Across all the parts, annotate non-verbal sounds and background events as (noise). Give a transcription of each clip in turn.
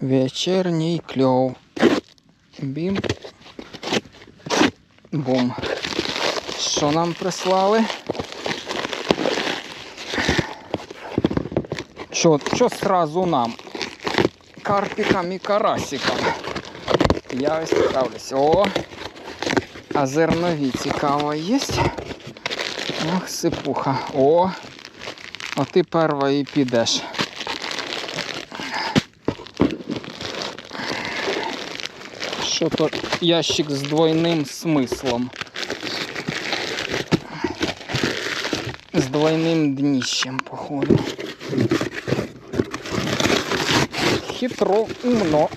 Вечірній кльов. Бім. Бум. Що нам прислали? Що, що сразу нам? Карпікам і карасикам. Я ось цікавлюсь. О! А зернові цікаво є. Ох, сипуха. О! А ти перва і підеш. Що то ящик з двойним смислом. З двойним дніщем, походу. Хитро, умно.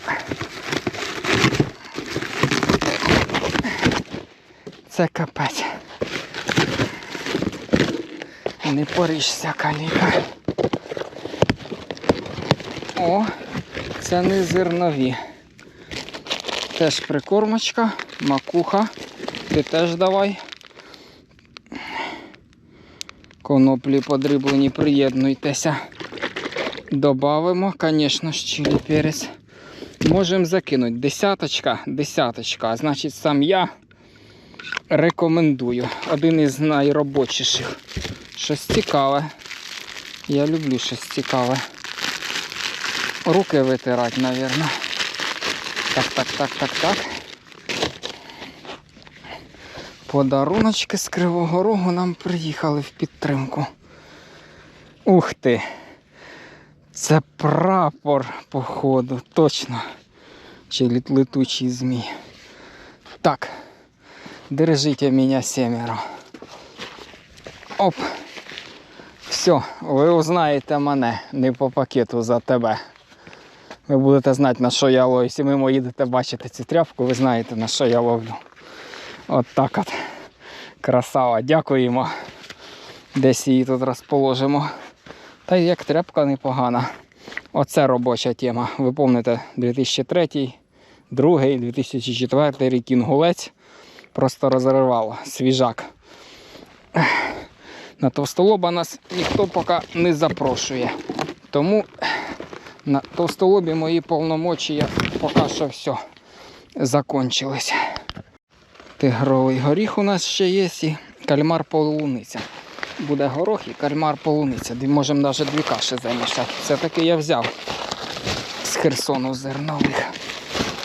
Це капець. Не поришся, каліка. О, це не зернові. Теж прикормочка, макуха. Ти теж давай. Коноплі подріблені, приєднуйтеся. Добавимо, звісно, чилі перець. Можемо закинути. Десяточка, десяточка. Значить, сам я рекомендую. Один із найробочіших. Щось цікаве. Я люблю щось цікаве. Руки витирати, мабуть. Так, так, так, так, так. Подаруночки з Кривого Рогу нам приїхали в підтримку. Ух ти! Це прапор, походу, точно. Чи лет- летучий змій. Так. Держите меня семеро. Оп. Все, ви узнаєте мене, не по пакету за тебе. Ви будете знати, на що я ловлю. Якщо мимо їдете бачите цю тряпку, ви знаєте, на що я ловлю. От так от. Красава, дякуємо. Десь її тут розположимо. Та як тряпка непогана. Оце робоча тема. Ви пам'ятаєте, 2003, 2002, 2004 рік інгулець. Просто розривало. Свіжак. На товстолоба нас ніхто поки не запрошує. Тому на товстолобі мої повномочія поки що все закончились. Тигровий горіх у нас ще є і кальмар полуниця. Буде горох і кальмар полуниця. Можемо навіть дві каші замішати. Все-таки я взяв з Херсону зернових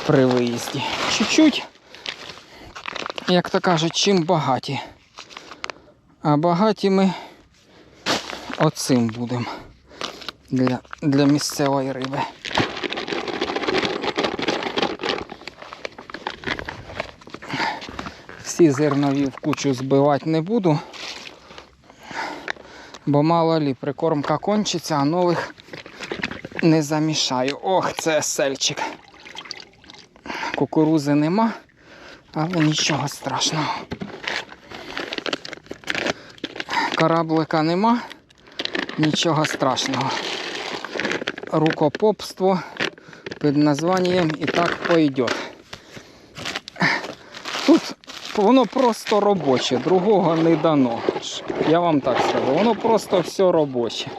при виїзді. Чуть-чуть, як то кажуть, чим багаті. А багаті ми оцим будемо для, для місцевої риби. Всі зернові в кучу збивати не буду, бо мало лі прикормка кончиться, а нових не замішаю. Ох, це сельчик. Кукурузи нема, але нічого страшного. Кораблика нема, нічого страшного. Рукопопство під названням і так пойдет. Тут воно просто робоче, другого не дано. Я вам так скажу, воно просто все робоче.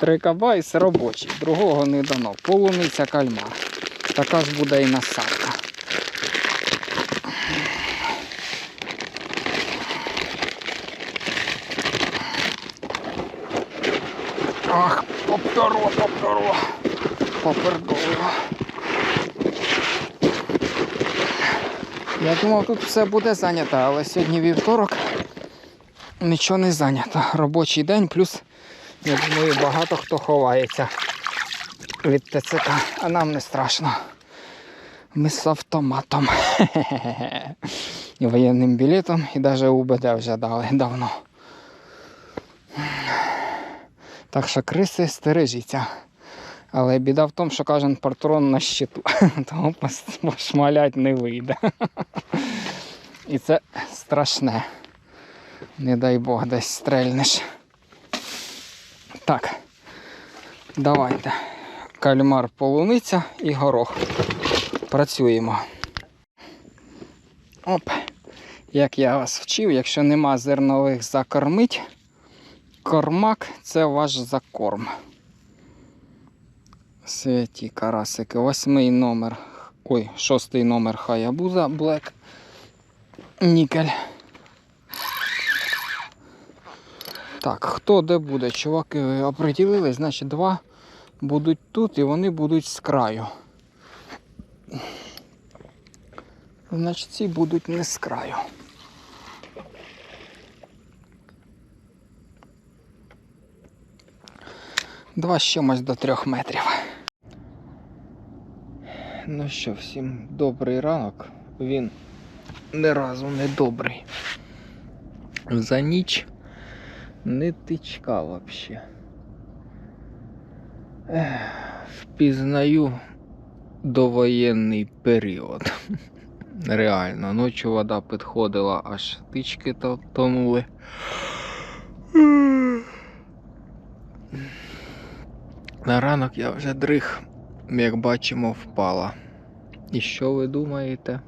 Трикабайс робочий, другого не дано. Полуниця кальмар. Така ж буде і насадка. Ах, поперо, поперо. Попердоло. Я думав, тут все буде зайнято, але сьогодні вівторок нічого не зайнято. Робочий день, плюс, я думаю, багато хто ховається від ТЦК, а нам не страшно. Ми з автоматом. (laughs) І воєнним білетом, і навіть УБД вже дали давно. Так що криси стережіться. Але біда в тому, що кожен патрон на щиту, (laughs) тому пошмалять не вийде. (laughs) І це страшне. Не дай Бог десь стрельнеш. Так. Давайте. Кальмар, полуниця і горох. Працюємо. Оп. Як я вас вчив, якщо нема зернових закормить, кормак це ваш закорм. Святі карасики. Восьмий номер. Ой, шостий номер Хаябуза Black. Нікель. Так, хто де буде? Чуваки оприділили, значить два будуть тут і вони будуть з краю. Значить, ці будуть не з краю. Два з до трьох метрів. Ну що, всім добрий ранок. Він ні разу не добрий. За ніч не тичка. Ех, Впізнаю довоєнний період. (laughs) Реально, ночі вода підходила, аж тички тонули. На ранок я вже дрих, як бачимо, впала. І що ви думаєте?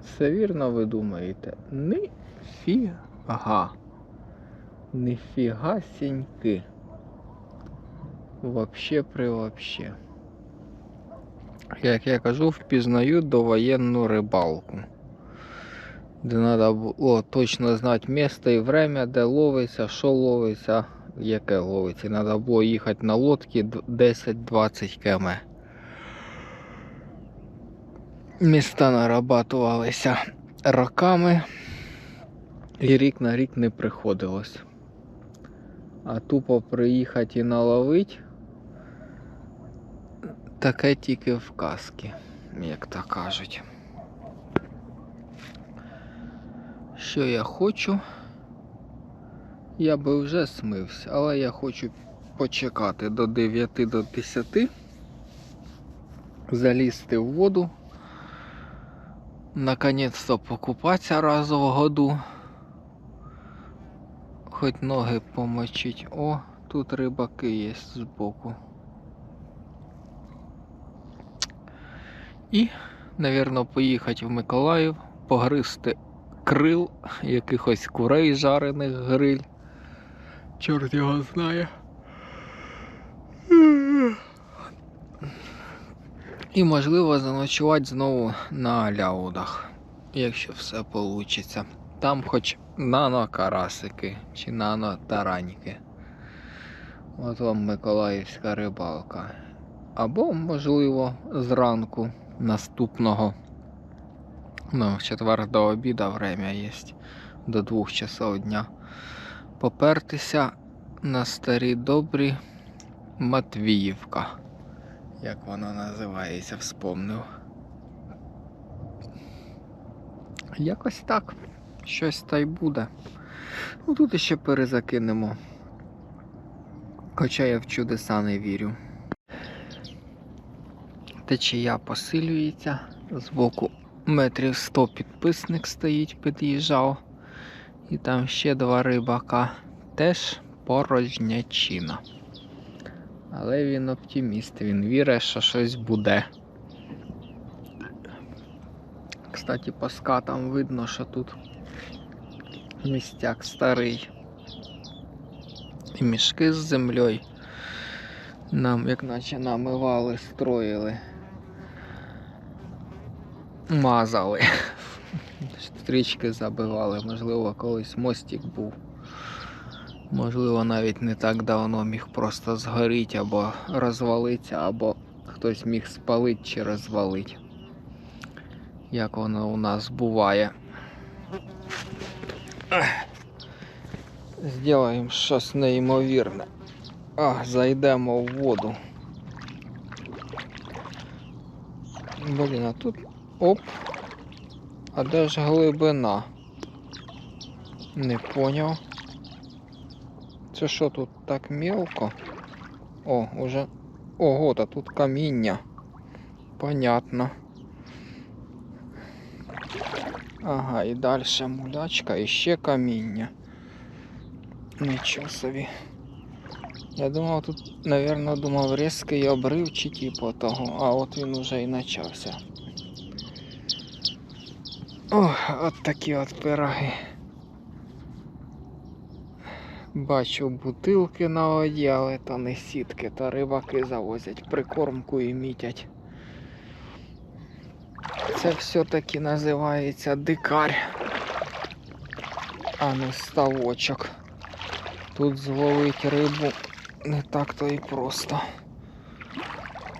Все вірно ви думаєте? Ніфіга. Ніфіга сіньки. Вообще при вообще. Як я кажу, впізнаю довоєнну рибалку. Де треба було точно знати місце і время, де ловиться, що ловиться, яке ловиться. Треба було їхати на лодці 10-20 км. Міста нарабатувалися роками, і рік на рік не приходилось. А тупо приїхати і наловить таке тільки в казки, як то кажуть. Що я хочу? Я би вже смився, але я хочу почекати до 9 до 10, залізти в воду, наконець-то покупатися раз в году. Хоч ноги помочить. О, тут рибаки є збоку. І, навірно, поїхати в Миколаїв, погризти крил якихось курей жарених гриль. Чорт його знає. І можливо заночувати знову на ляудах, якщо все вийде. Там хоч нано-карасики чи нано-тараньки. От вам Миколаївська рибалка. Або, можливо, зранку наступного. Ну, в четвер до обіду время є до двох часов дня. Попертися на старі добрі Матвіївка. Як вона називається, вспомнив. Якось так. Щось та й буде. Ну тут ще перезакинемо. Хоча я в чудеса не вірю. Течія посилюється. Збоку метрів 100 підписник стоїть, під'їжджав. І там ще два рибака. Теж порожнячина. Але він оптиміст, він вірить, що щось буде. Кстати, по скатам видно, що тут містяк старий. І мішки з землею нам, як наче намивали, строїли. Мазали. Стрічки забивали, можливо, колись мостик був. Можливо, навіть не так давно міг просто згоріти або розвалитися, або хтось міг спалити чи розвалити. Як воно у нас буває. Зробимо щось неймовірне. А, зайдемо в воду. Блін, а тут оп. А де ж глибина? Не поняв. Це що тут так мелко? О, уже. Ого, та тут каміння. Понятно. Ага, і далі мулячка, і ще каміння. Нічого собі. Я думав, тут, напевно, думав різкий обрив чи типу того, а от він уже і почався. Ох, от такі от пироги. Бачу бутилки на воді, але то не сітки, то рибаки завозять прикормку і мітять. Це все-таки називається дикар, а не ставочок. Тут зловить рибу не так то і просто.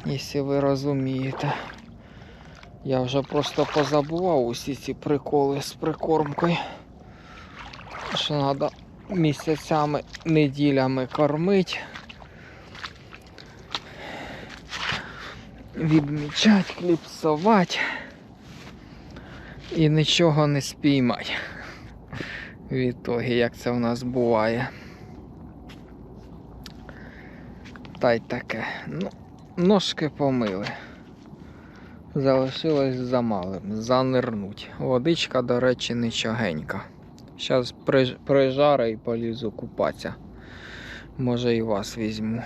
Якщо ви розумієте. Я вже просто позабував усі ці приколи з прикормкою. Що треба місяцями, неділями кормити. Відмічати, кліпсувати і нічого не спіймати. Відтоді, як це в нас буває. Та й таке. Ну, ножки помили. Залишилось замалим. Занирнуть. Водичка, до речі, нічогенька. Зараз прижари і полізу купатися. Може і вас візьму.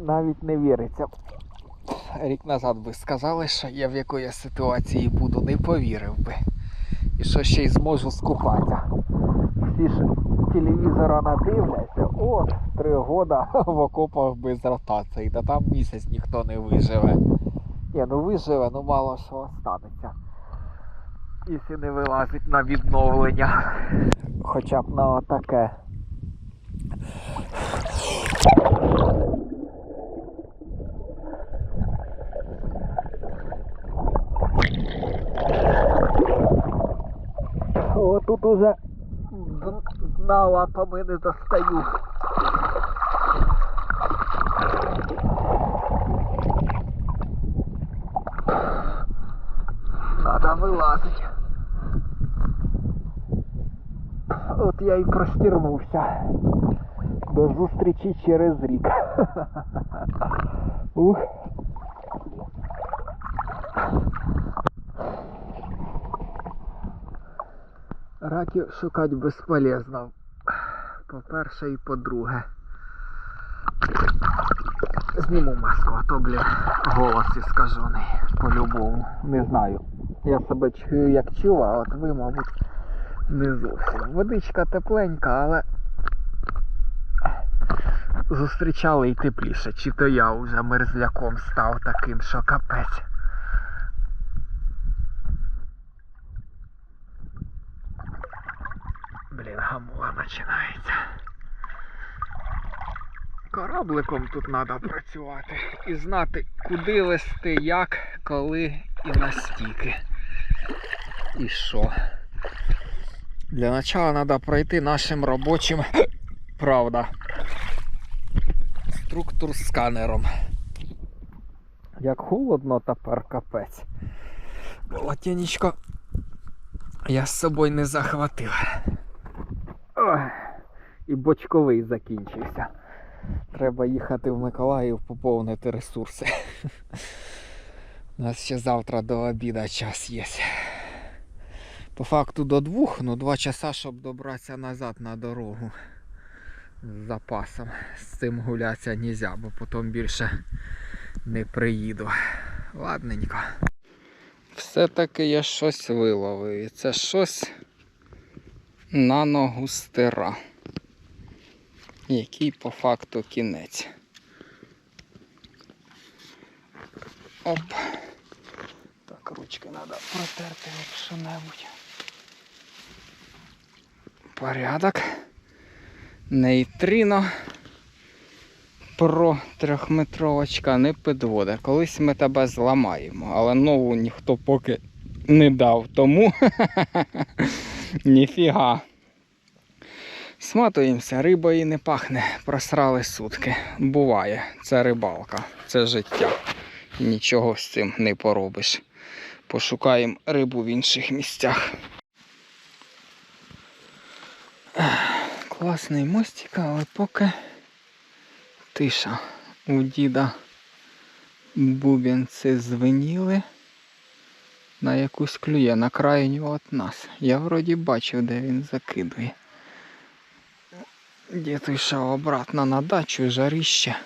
Навіть не віриться. Рік назад би сказали, що я в якої ситуації буду, не повірив би. І що ще й зможу скупатися. Всі ж телевізора надивляться, от три года (laughs) в окопах без ротації, та там місяць ніхто не виживе. Ні, ну виживе, ну мало що останеться. Якщо не вилазить на відновлення. Хоча б на отаке. О, тут уже дна лапами не достаю. Надо вилазить. От я і простірнувся. До зустрічі через рік. (laughs) Ух. Раків шукати безполезно. По-перше і по-друге. Зніму маску, а то, бля, голос іскажений по-любому. Не знаю. Я себе чую як чув, а от ви, мабуть, не зовсім. Водичка тепленька, але зустрічали і тепліше. Чи то я вже мерзляком став таким, що капець. Блін, гамула починається. Корабликом тут треба працювати і знати, куди вести, як, коли і настільки. І що. Для начала треба пройти нашим робочим, (clears throat) правда, структур сканером. Як холодно тепер капець. Полотенечко я з собою не захватив. І бочковий закінчився. Треба їхати в Миколаїв поповнити ресурси. У нас ще завтра до обіда час є. По факту до двох, ну два часа, щоб добратися назад на дорогу з запасом. З цим гулятися нельзя, бо потім більше не приїду. Ладненько. Все-таки я щось виловив. І це щось наногустера. Який по факту кінець. Оп. Так, ручки треба протерти що-небудь. Порядок. Нейтрино. Про трьохметровочка не підводе. Колись ми тебе зламаємо, але нову ніхто поки не дав. Тому (laughs) ніфіга. Сматуємося, риба і не пахне, просрали сутки. Буває, це рибалка, це життя. Нічого з цим не поробиш. Пошукаємо рибу в інших місцях. Класний мостик, але поки тиша. У діда бубенці звеніли. На якусь клює, на крайню от нас. Я вроді бачив, де він закидує. Дід йшов обратно на дачу, жарище.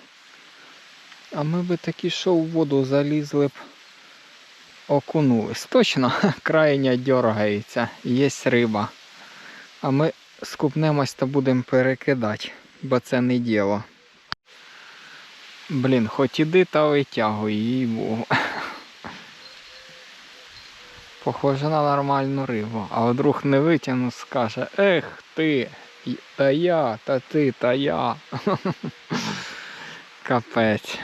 А ми би таки що в воду залізли б, окунулись. Точно, (laughs) крайня дергається, є риба. А ми скупнемось та будемо перекидати, бо це не діло. Блін, хоч іди та витягуй, їй богу. (laughs) Похоже на нормальну рибу. А вдруг не витягну, скаже, ех ти, та я, та ти, та я. Капець.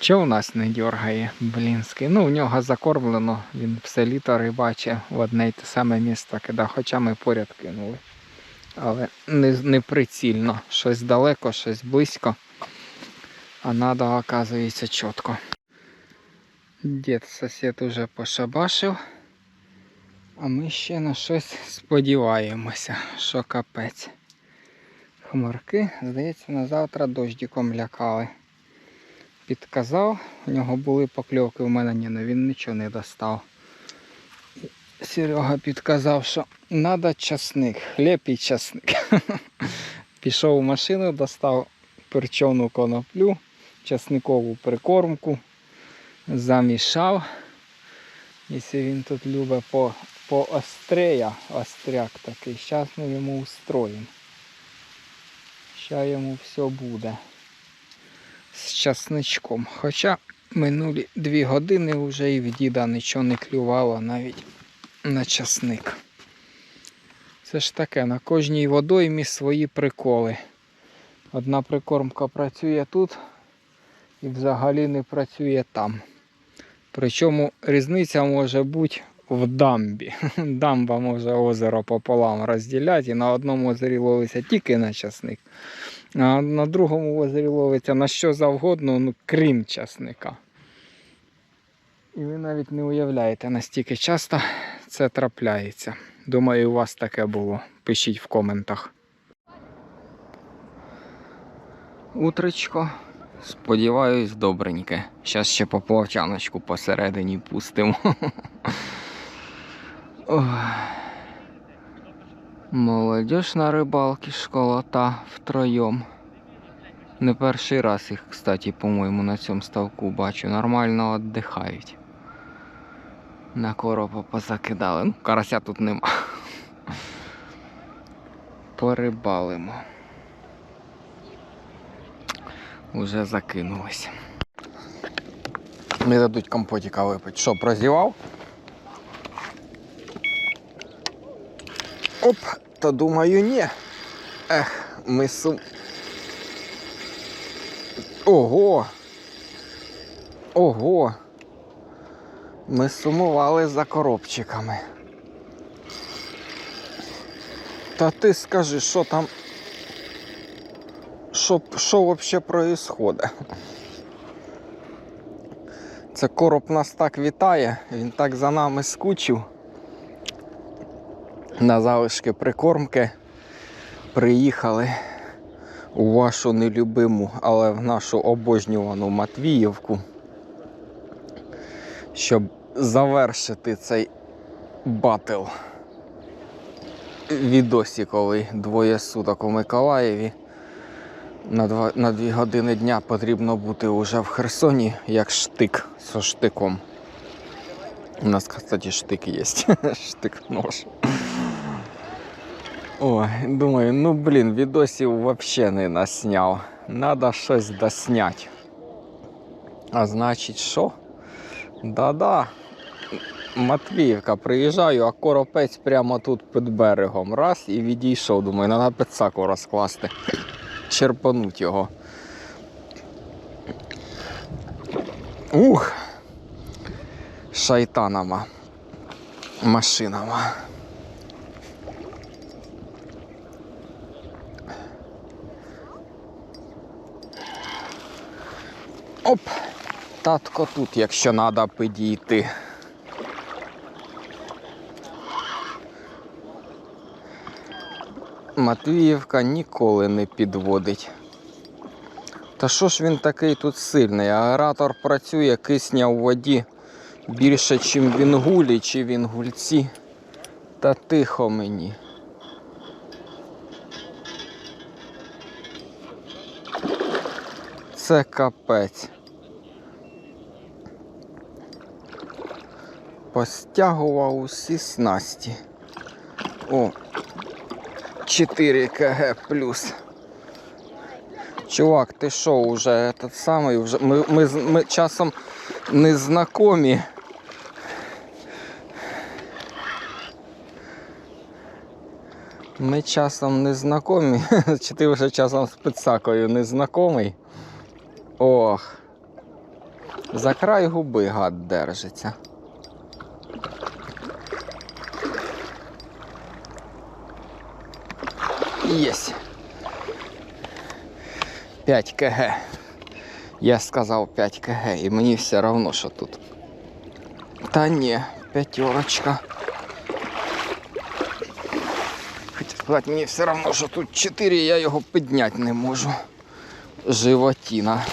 Чого у нас не дергає Блінський? Ну, у нього закормлено, він все літо рибачить в одне й те саме місто кидав, хоча ми поряд кинули. Але не, не прицільно. Щось далеко, щось близько. А надо, оказується, чітко. Дід сусід уже пошабашив. А ми ще на щось сподіваємося, що капець. Хмарки, здається, на завтра дощиком лякали. Підказав, у нього були покльовки, у мене ні, ну він нічого не достав. Серега підказав, що треба часник, хліб і часник. (laughs) Пішов у машину, достав перчену коноплю, часникову прикормку, замішав. Якщо він тут любить по, по острея, остряк такий, зараз ми йому устроїмо. Ща йому все буде з часничком. Хоча минулі дві години вже і в діда нічого не клювало навіть на часник. Це ж таке, на кожній водоймі свої приколи. Одна прикормка працює тут і взагалі не працює там. Причому різниця може бути в дамбі. (laughs) Дамба може озеро пополам розділяти і на одному озері ловиться тільки на часник, а на другому озері ловиться на що завгодно, ну, крім часника. І ви навіть не уявляєте, настільки часто це трапляється. Думаю, у вас таке було. Пишіть в коментах. Утречко. Сподіваюсь, добреньке. Зараз ще поплавчаночку посередині пустимо. (laughs) Ой. Молодіж на рибалки школота втроєм. Не перший раз їх, кстати, по-моєму, на цьому ставку бачу. Нормально віддихають. На коропа позакидали. Ну, карася тут нема. Порибалимо. Уже закинулись. Не дадуть компотіка випити. Що, прозівав? Оп, та думаю, ні. Ех, ми сум. Ого. Ого. Ми сумували за коробчиками. Та ти скажи, що там. Що, що взагалі происходить? Це короб нас так вітає, він так за нами скучив. На залишки прикормки приїхали у вашу нелюбиму, але в нашу обожнювану Матвіївку, щоб завершити цей батл відосіковий двоє суток у Миколаєві. На, два, на дві години дня потрібно бути вже в Херсоні, як штик зі штиком. У нас, кстати, штик є. (laughs) штик нож. Ой, думаю, ну блін, відосів взагалі не насняв. Надо щось досняти. А значить, що? Да-да. Матвіївка, приїжджаю, а коропець прямо тут під берегом. Раз і відійшов. Думаю, треба пицаку розкласти. Черпануть його. Ух! Шайтанама. Машинама. Оп! Татко тут, якщо треба підійти. Матвіївка ніколи не підводить. Та що ж він такий тут сильний? Аератор працює, кисня у воді більше, ніж в інгулі чи в інгульці. Та тихо мені. Це капець. Постягував усі снасті. О, 4 кг плюс. Чувак, ти що, уже этот самий, вже ми, ми, ми часом не знакомі. Ми часом не знакомі. (laughs) Чи ти вже часом з пицакою не знакомий? Ох. За край губи гад держиться. Єсть. 5 кг. Я сказав 5 кг, і мені все равно, що тут. Та ні, п'ятерочка. Хотів сказати, мені все равно, що тут 4, я його підняти не можу. Животіна.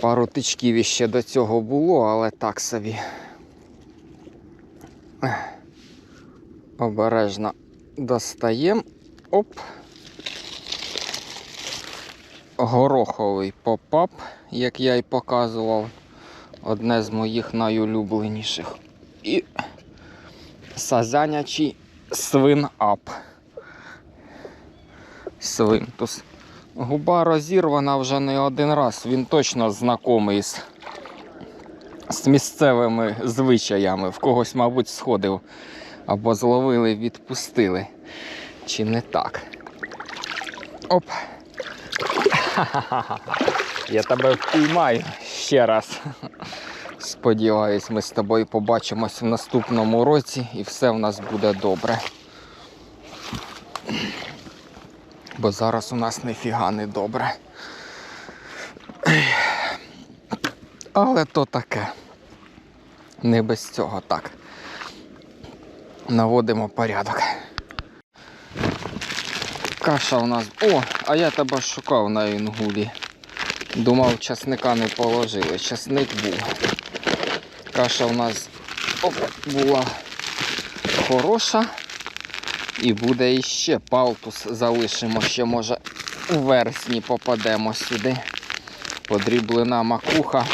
Пару тичків іще до цього було, але так собі. Обережно достаємо. Оп. Гороховий попап, як я й показував. Одне з моїх найулюбленіших. І сазанячий свин-ап. Свинтус. Губа розірвана вже не один раз. Він точно знайомий з, з місцевими звичаями. В когось, мабуть, сходив. Або зловили, відпустили. Чи не так? Оп. (laughs) Я тебе впіймаю ще раз. Сподіваюсь, ми з тобою побачимось в наступному році і все в нас буде добре. Бо зараз у нас ніфіга не добре. Але то таке. Не без цього так. Наводимо порядок. Каша у нас. О, а я тебе шукав на інгулі. Думав, часника не положили. Часник був. Каша у нас оп, була хороша. І буде іще палтус залишимо, ще може у вересні попадемо сюди. Подріблена макуха.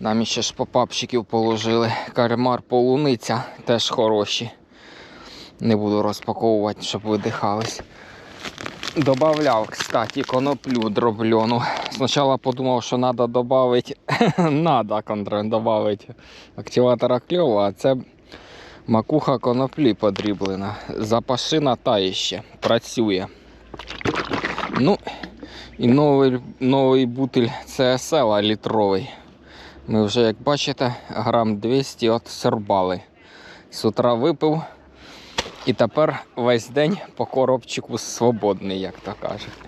Нам іще ж попапчиків положили. Кармар полуниця теж хороші. Не буду розпаковувати, щоб видихались. Добавляв, кстати, коноплю дробльону. Спочатку подумав, що треба додати, надо (laughs) контр- добавити активатора кльова, а це макуха коноплі подріблена. Запашина та іще працює. Ну, і новий, новий бутиль CSL літровий. Ми вже, як бачите, грам 200 от сербали. З утра випив. І тепер весь день по коробчику свободний, як то кажуть.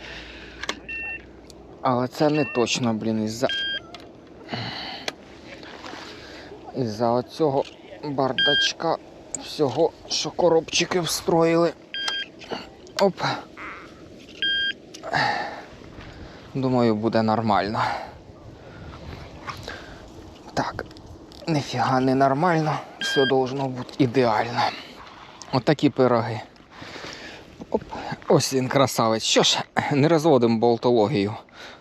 Але це не точно, блін, із-за. Із-за оцього бардачка всього, що коробчики встроїли. Оп. Думаю, буде нормально. Так, ніфіга не нормально, все должно бути ідеально. Отакі пироги. Оп, ось він красавець. Що ж, не розводимо болтологію.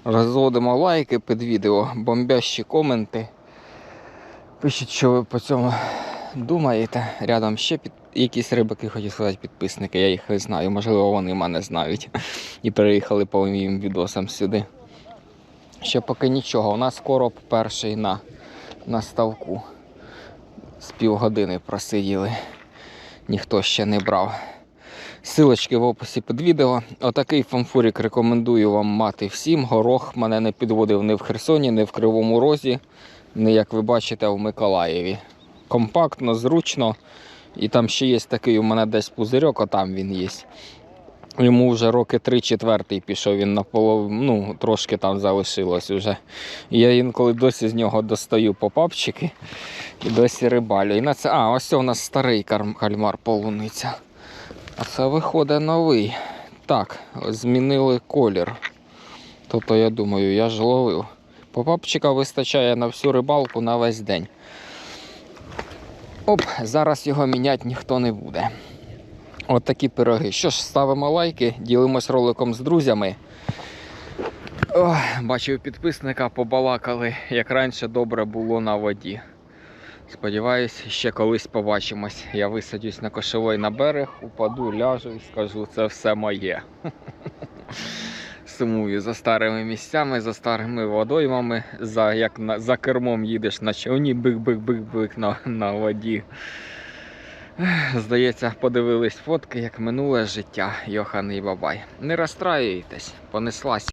Розводимо лайки під відео, бомбящі коменти. Пишіть, що ви по цьому думаєте. Рядом ще під... якісь рибаки, хотів сказати, підписники, я їх не знаю. Можливо, вони мене знають. І переїхали по моїм відосам сюди. Ще поки нічого. У нас короб перший на, на ставку. З півгодини просиділи ніхто ще не брав. Силочки в описі під відео. Отакий фанфурик рекомендую вам мати всім. Горох мене не підводив ні в Херсоні, ні в Кривому Розі, ні, як ви бачите, в Миколаєві. Компактно, зручно. І там ще є такий у мене десь пузирьок, а там він є. Йому вже роки 3-4 пішов, він на ну, трошки там залишилось вже. Я інколи досі з нього достаю попапчики і досі рибалю. І на це. А, ось у нас старий кальмар полуниця. А це виходить новий. Так, змінили колір. Тобто, я думаю, я ж ловив. Попапчика вистачає на всю рибалку на весь день. Оп, зараз його міняти ніхто не буде. От такі пироги. Що ж, ставимо лайки, ділимось роликом з друзями. Ох, бачив підписника, побалакали, як раніше добре було на воді. Сподіваюсь, ще колись побачимось. Я висадюсь на кошовий на берег, упаду, ляжу і скажу, це все моє. (laughs) Сумую за старими місцями, за старими водоймами, за як на, за кермом їдеш на човні, бик-бик-бик-бик на, на воді. Здається, подивились фотки, як минуле життя Йохан і Бабай. Не розстраюйтесь, понеслась.